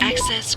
Access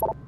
you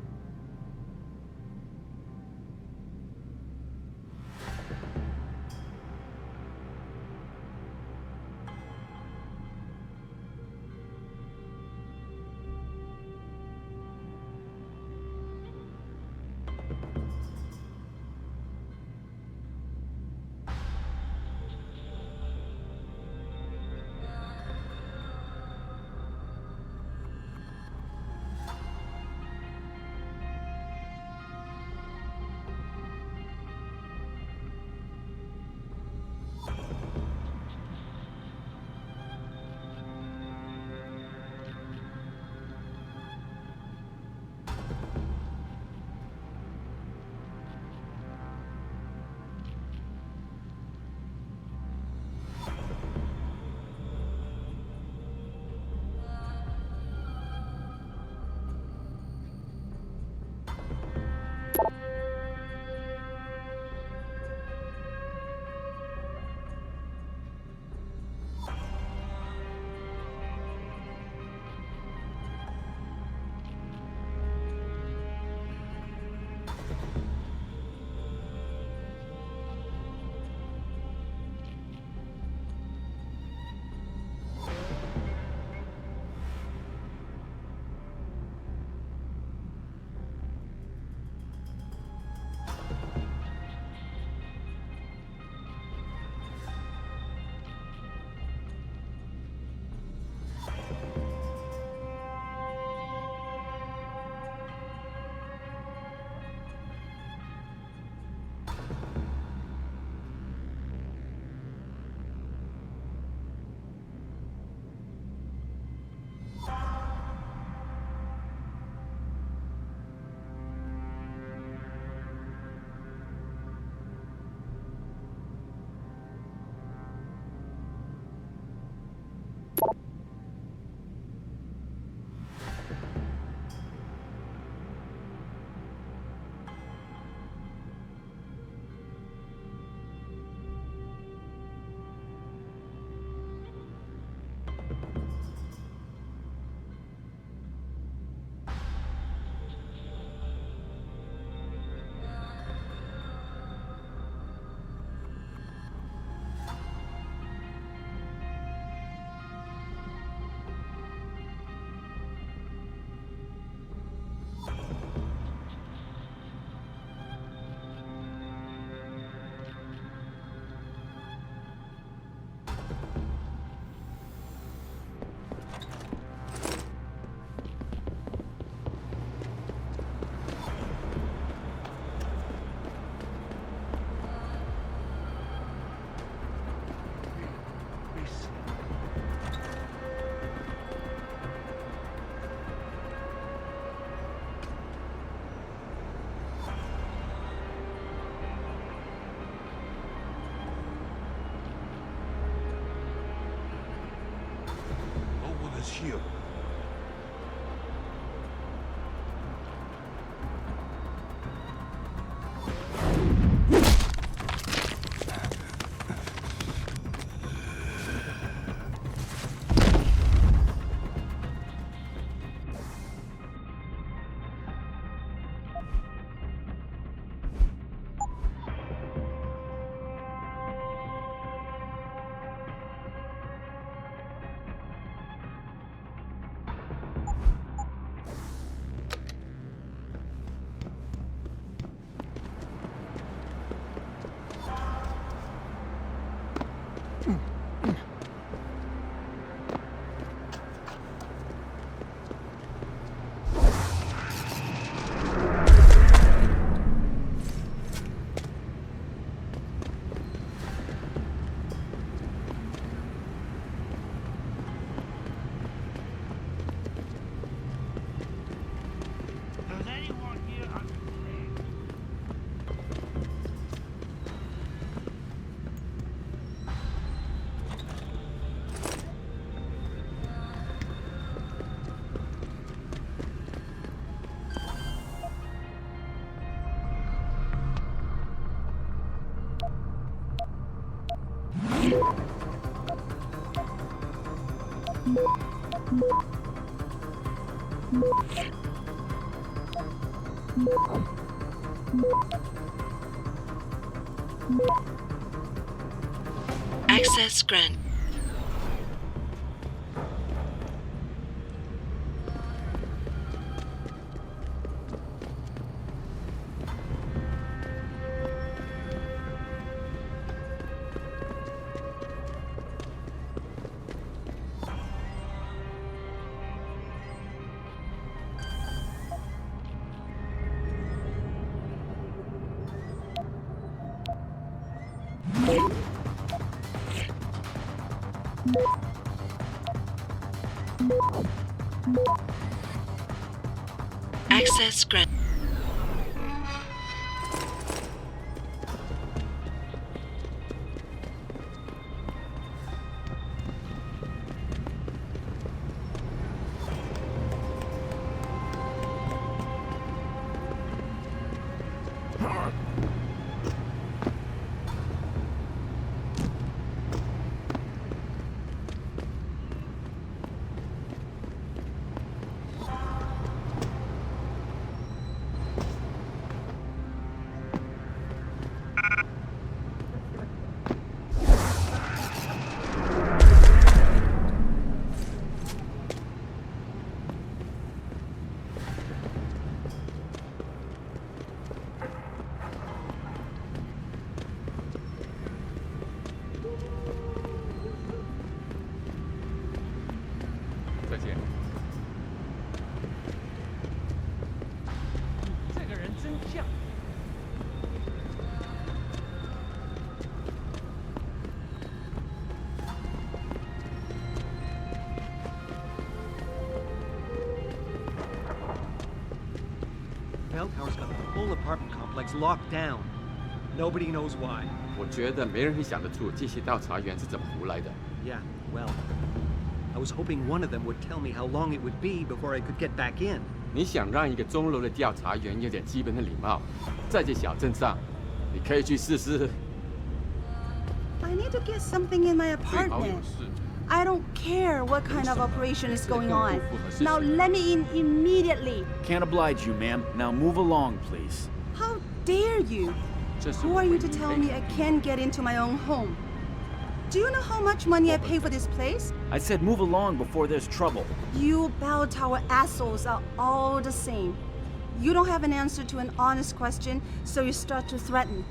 Access grant. Access grant. complex locked down. Nobody knows why. 我觉得没人会想得出这些调查员是怎么胡来的。 Yeah, well, I was hoping one of them would tell me how long it would be before I could get back in. 你想让一个钟楼的调查员有点基本的礼貌，在这小镇上，你可以去试试。 I need to get something in my 最好有 apartment. 事。 I don't care what kind of operation is going on. Now let me in immediately. Can't oblige you, ma'am. Now move along, please. dare you? Just Who are you to tell me I can't get into my own home? Do you know how much money I pay for this place? I said move along before there's trouble. You bell tower assholes are all the same. You don't have an answer to an honest question, so you start to threaten.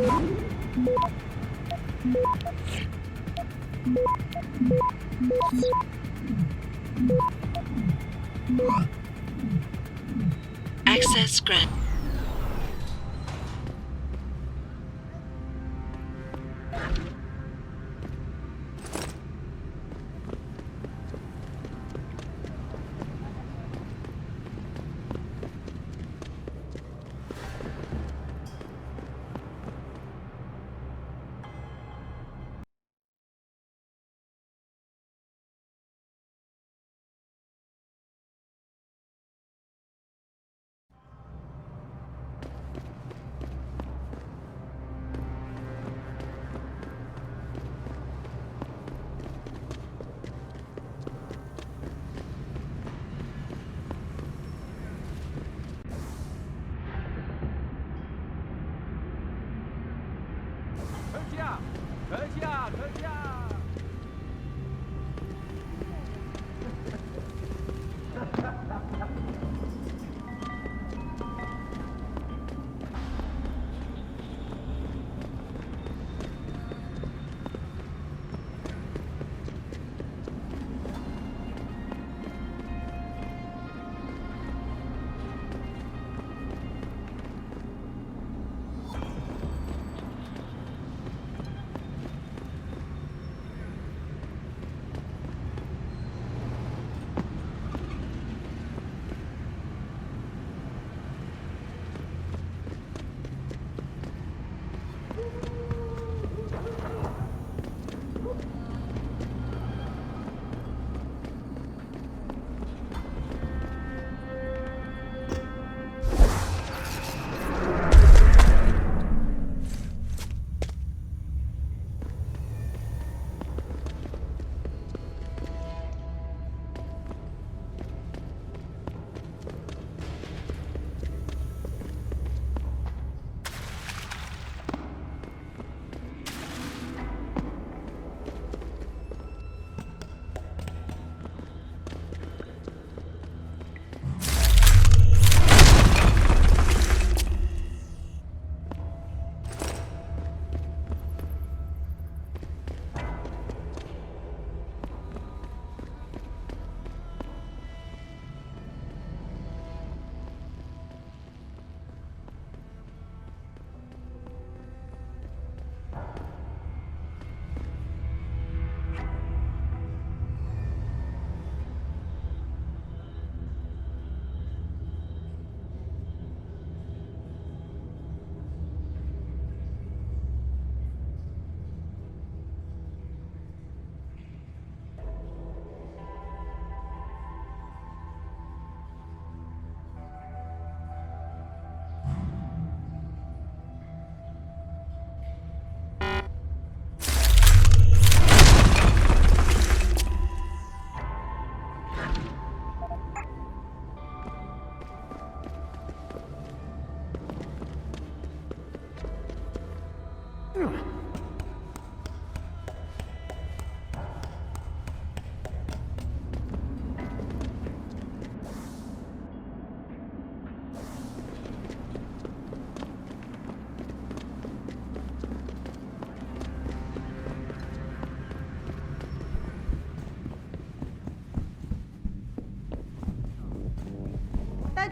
Access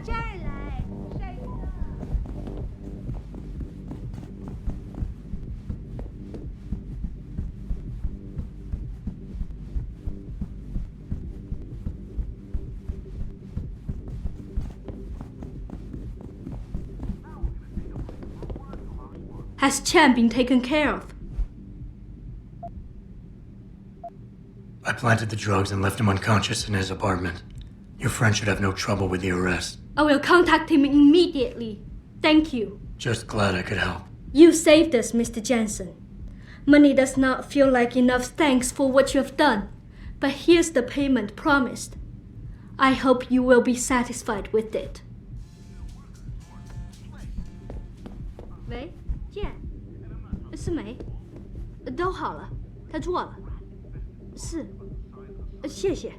Jen! Has Chen been taken care of? I planted the drugs and left him unconscious in his apartment. Your friend should have no trouble with the arrest. I will contact him immediately. Thank you. Just glad I could help. You saved us, Mr. Jensen. Money does not feel like enough thanks for what you have done, but here's the payment promised. I hope you will be satisfied with it. 喂，思，梅，都好了，他做了，是，谢谢，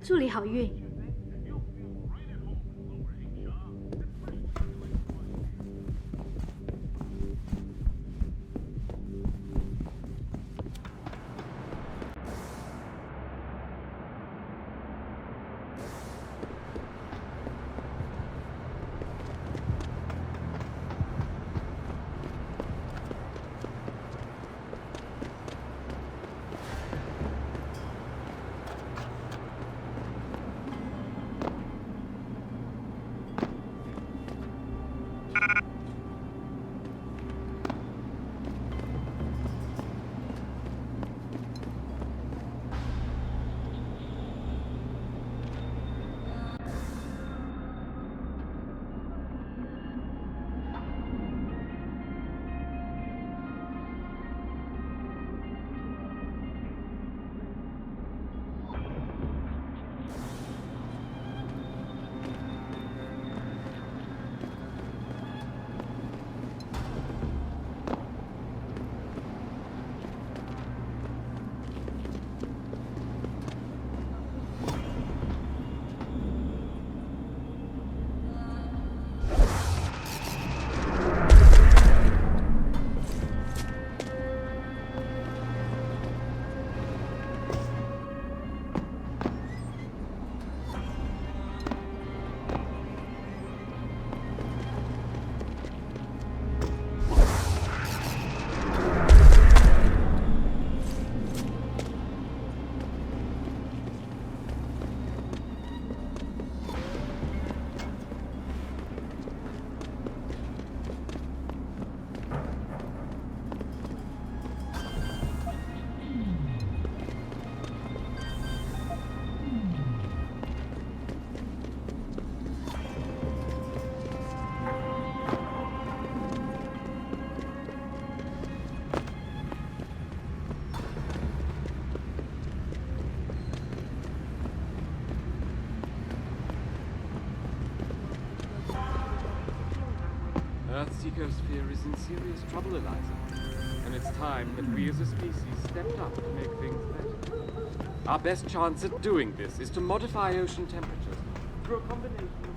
祝你好运。Ecosphere is in serious trouble, Eliza. And it's time that we as a species stepped up to make things better. Our best chance at doing this is to modify ocean temperatures through a combination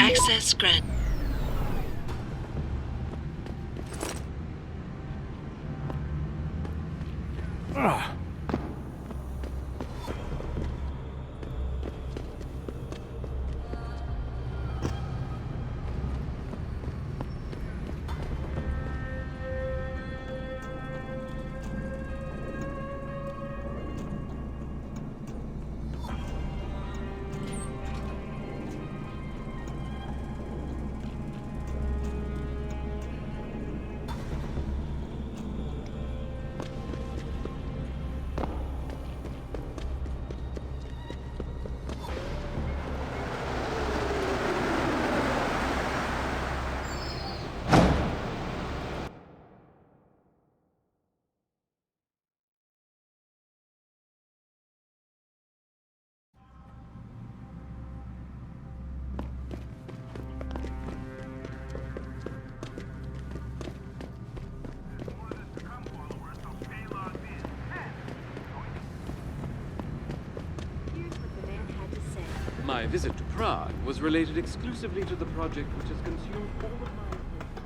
Access granted. My visit to Prague was related exclusively to the project which has consumed all of my